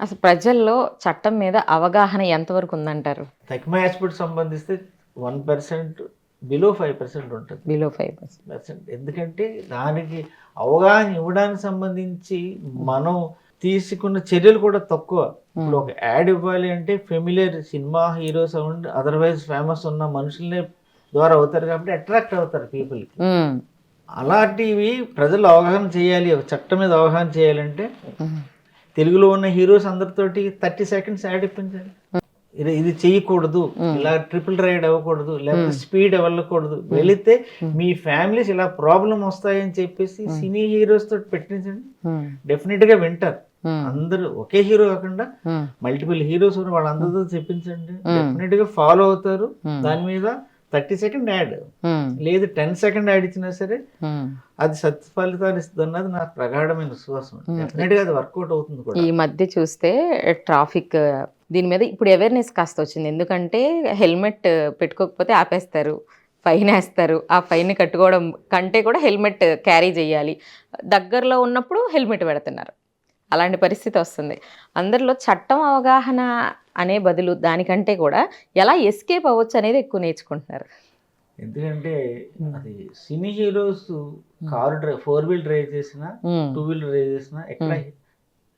అసలు ప్రజల్లో చట్టం మీద అవగాహన ఎంతవరకు ఉందంటారు? Hospital సంబంధిస్తే one percent below five percent ఉంటుంది. Below five percent. ఎందుకంటే దానికి అవగాహన ఇవ్వడానికి సంబంధించి మనం తీసుకున్న చర్యలు కూడా తక్కువ. ఇప్పుడు ఒక యాడ్ ఇవ్వాలి అంటే ఫెమిలియర్ సినిమా హీరోస్ అవ్వండి అదర్వైజ్ ఫేమస్ ఉన్న మనుషులనే ద్వారా అవుతారు కాబట్టి అట్రాక్ట్ అవుతారు పీపుల్కి అలాంటివి ప్రజలు అవగాహన చేయాలి చట్టం మీద అవగాహన చేయాలంటే తెలుగులో ఉన్న హీరోస్ అందరితోటి థర్టీ సెకండ్స్ యాడ్ ఇప్పించండి ఇది ఇది చేయకూడదు ఇలా ట్రిపుల్ రైడ్ అవ్వకూడదు. లేకపోతే స్పీడ్ వెళ్ళకూడదు వెళితే మీ ఫ్యామిలీస్ ఇలా ప్రాబ్లం వస్తాయని చెప్పేసి సినీ హీరోస్ తోటి పెట్టించండి. డెఫినెట్గా వింటారు. అందరూ ఒకే హీరో కాకుండా మల్టిపుల్ హీరోస్ ఉన్న వాళ్ళందరితో చెప్పించండి. డెఫినెట్గా ఫాలో అవుతారు. దాని మీద థర్టీ సెకండ్ యాడ్. లేదు టెన్ సెకండ్ యాడ్ ఇచ్చినా సరే అది సత్య ఫలితాలు ఇస్తుంది అన్నది నా ప్రగాఢమైన విశ్వాసం. డెఫినెట్గా అది వర్కౌట్ అవుతుంది కూడా. ఈ మధ్య చూస్తే ట్రాఫిక్ దీని మీద ఇప్పుడు అవేర్నెస్ కాస్త వచ్చింది. ఎందుకంటే హెల్మెట్ పెట్టుకోకపోతే ఆపేస్తారు ఫైన్ వేస్తారు. ఆ ఫైన్ కట్టుకోవడం కంటే కూడా హెల్మెట్ క్యారీ చేయాలి. దగ్గరలో ఉన్నప్పుడు హెల్మెట్ పెడుతున్నారు. అలాంటి పరిస్థితి వస్తుంది. అందరిలో చట్టం అవగాహన అనే బదులు దానికంటే కూడా ఎలా ఎస్కేప్ అవ్వచ్చు అనేది ఎక్కువ నేర్చుకుంటున్నారు. ఎందుకంటే అది cine heroes car drive four wheel drive చేసినా టూ వీలర్ డ్రైవ్ చేసినా ఎక్కడ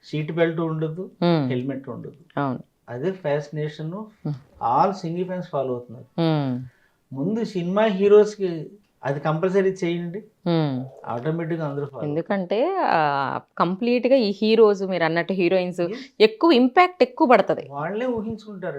సీట్ బెల్ట్ ఉండదు హెల్మెట్ ఉండదు. అవును. అదే fascination. All single fans follow అవుతున్నారు. ముందు సినిమా హీరోస్కి అది కంపల్సరీ చేయండి. ఉమ్. ఆటోమేటిక్గా అందరూ ఎందుకంటే కంప్లీట్గా ఈ హీరోస్ మీరు అన్నట్టు హీరోయిన్స్ ఎక్కువ ఇంపాక్ట్ ఎక్కువ పడుతుంది. వాళ్ళే ఊహించుకుంటారు.